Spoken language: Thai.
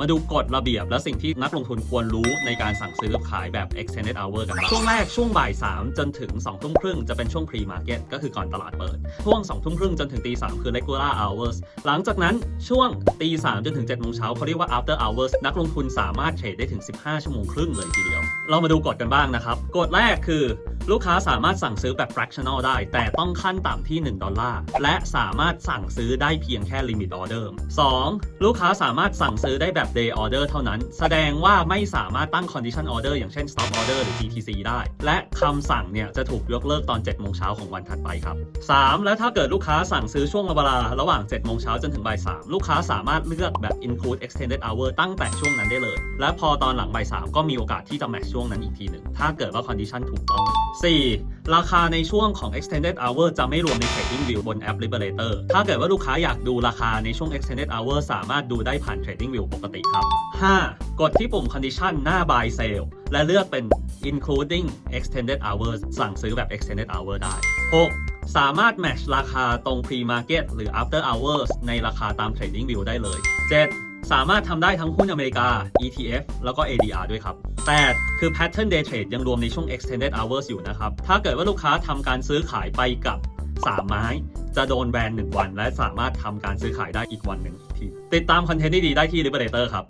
มาดูกฎระเบียบและสิ่งที่นักลงทุนควรรู้ในการสั่งซื้อขายแบบ extended hour กันบ้างช่วงแรกช่วงบ่าย 3 จนถึง2ทุ่มครึ่งจะเป็นช่วง pre market ก็คือก่อนตลาดเปิด ช่วง2ทุ่มครึ่งจนถึงตี3คือ regular hours หลังจากนั้นช่วงตี3จนถึง7โมงเช้าเขาเรียกว่า after hours นักลงทุนสามารถเทรดได้ถึง 15 ชั่วโมงครึ่งเลยทีเดียว เรามาดูกฎกันบ้างนะครับ กฎแรกคือ ลูกค้าสามารถสั่งซื้อแบบ fractional ได้ แต่ต้องขั้นต่ำที่ 1 ดอลลาร์ และสามารถสั่งซื้อได้เพียงแค่ limit order 2. ลูกค้าสามารถสั่งซื้อได้แบบ day order เท่านั้น แสดงว่าไม่สามารถตั้ง condition order อย่างเช่น stop order หรือ GTC ได้ และคำสั่งเนี่ยจะถูกยกเลิกตอน 7 โมงเช้าของวันถัดไปครับ 3. แล้วถ้าเกิดลูกค้าสั่งซื้อช่วงเวลาระหว่าง 7 โมงเช้าจนถึงบ่าย 3 ลูกค้าสามารถเลือกแบบ include extended hour ตั้งแต่ช่วงนั้นได้เลย และพอตอนหลังบ่าย 3 ก็มีโอกาสที่จะ match ช่วงนั้นอีกทีหนึ่งถ้าเกิดว่า condition ถูกต้อง 4. ราคาในช่วงของ extended hour จะไม่รวมใน trading view บนแอป liberator ถ้าเกิดว่าลูกค้าอยากดูราคาในช่วง extended hour สามารถดูได้ผ่าน trading view ปกติครับ 5. กดที่ปุ่ม condition หน้า buy sale และเลือกเป็น including extended hours สั่งซื้อแบบ extended hour ได้ 6. สามารถ match ราคาตรง pre market หรือ after hours ในราคาตาม trading view ได้เลย 7. สามารถทำได้ทั้งหุ้นอเมริกา ETF แล้วก็ ADR ด้วยครับ แต่คือ pattern day trade ยังรวมในช่วง extended hours อยู่นะครับ ถ้าเกิดว่าลูกค้าทำการซื้อขายไปกับ 3 ไม้ จะโดนแบน 1 วัน และสามารถทำการซื้อขายได้อีกวันหนึ่งอีกที ติดตามคอนเทนต์ดีๆได้ที่ Liberator ครับ